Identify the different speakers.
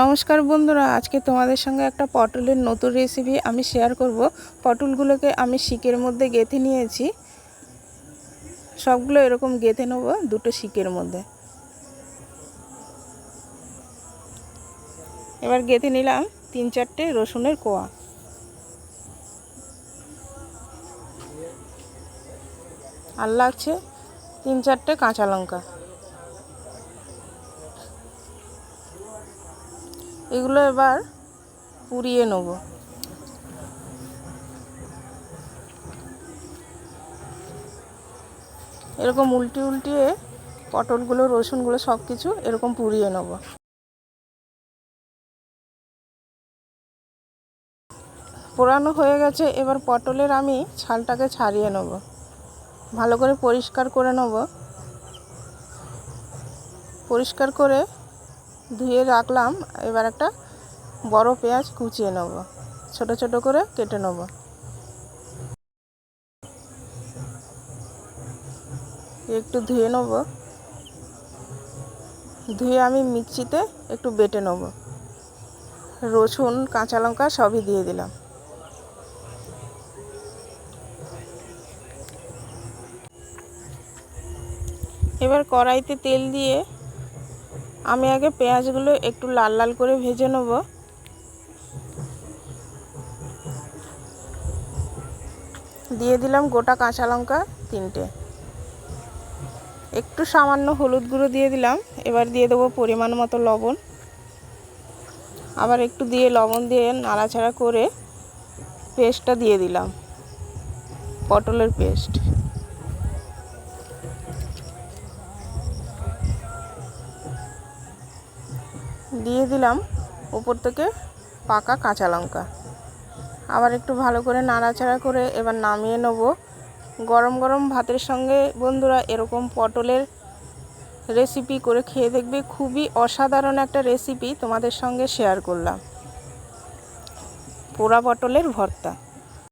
Speaker 1: নমস্কার বন্ধুরা, আজকে তোমাদের সঙ্গে একটা পটলের নতুন রেসিপি আমি শেয়ার করব। পটলগুলোকে আমি শিকের মধ্যে গেঁথে নিয়েছি। সবগুলো এরকম গেঁথে নেব দুটো শিকের মধ্যে। এবার গেঁথে নিলাম তিন চারটে রসুনের কোয়া। আর লাগছে তিন চারটে কাঁচা লঙ্কা। এগুলো এবার পুড়িয়ে নেব। এরকম উল্টে উল্টিয়ে পটলগুলো, রসুনগুলো সব কিছু এরকম পুড়িয়ে নেব। পোড়ানো হয়ে গেছে, এবার পটলের আমি ছালটাকে ছাড়িয়ে নেব। ভালো করে পরিষ্কার করে নেব। পরিষ্কার করে ধুয়ে রাখলাম, এবার একটা বড় পেঁয়াজ কুচিয়ে নেব। ছোট ছোট করে কেটে নেব। একটু ধুয়ে নেব। ধুয়ে আমি মিক্সিতে একটু বেটে নেব। রসুন, কাঁচা লঙ্কা সবই দিয়ে দিলাম। এবার কড়াইতে তেল দিয়ে আমি আগে পেঁয়াজগুলো একটু লাল লাল করে ভেজে নেব। দিয়ে দিলাম গোটা কাঁচা লঙ্কা তিনটে। একটু সামান্য হলুদ গুঁড়ো দিয়ে দিলাম। এবার দিয়ে দেবো পরিমাণ মতো লবণ। আবার একটু দিয়ে লবণ দিয়ে নাড়াচাড়া করে পেস্টটা দিয়ে দিলাম। পটলের পেস্ট। দিয়ে দিলাম উপর থেকে পাকা কাঁচা লঙ্কা। আবার একটু ভালো করে নাড়াচাড়া করে এবার নামিয়ে নেব। গরম গরম ভাতের সঙ্গে বন্ধুরা এরকম পটলের রেসিপি করে খেয়ে দেখবে খুবই অসাধারণ একটা রেসিপি তোমাদের সঙ্গে শেয়ার করলাম। পোড়া পটলের ভর্তা।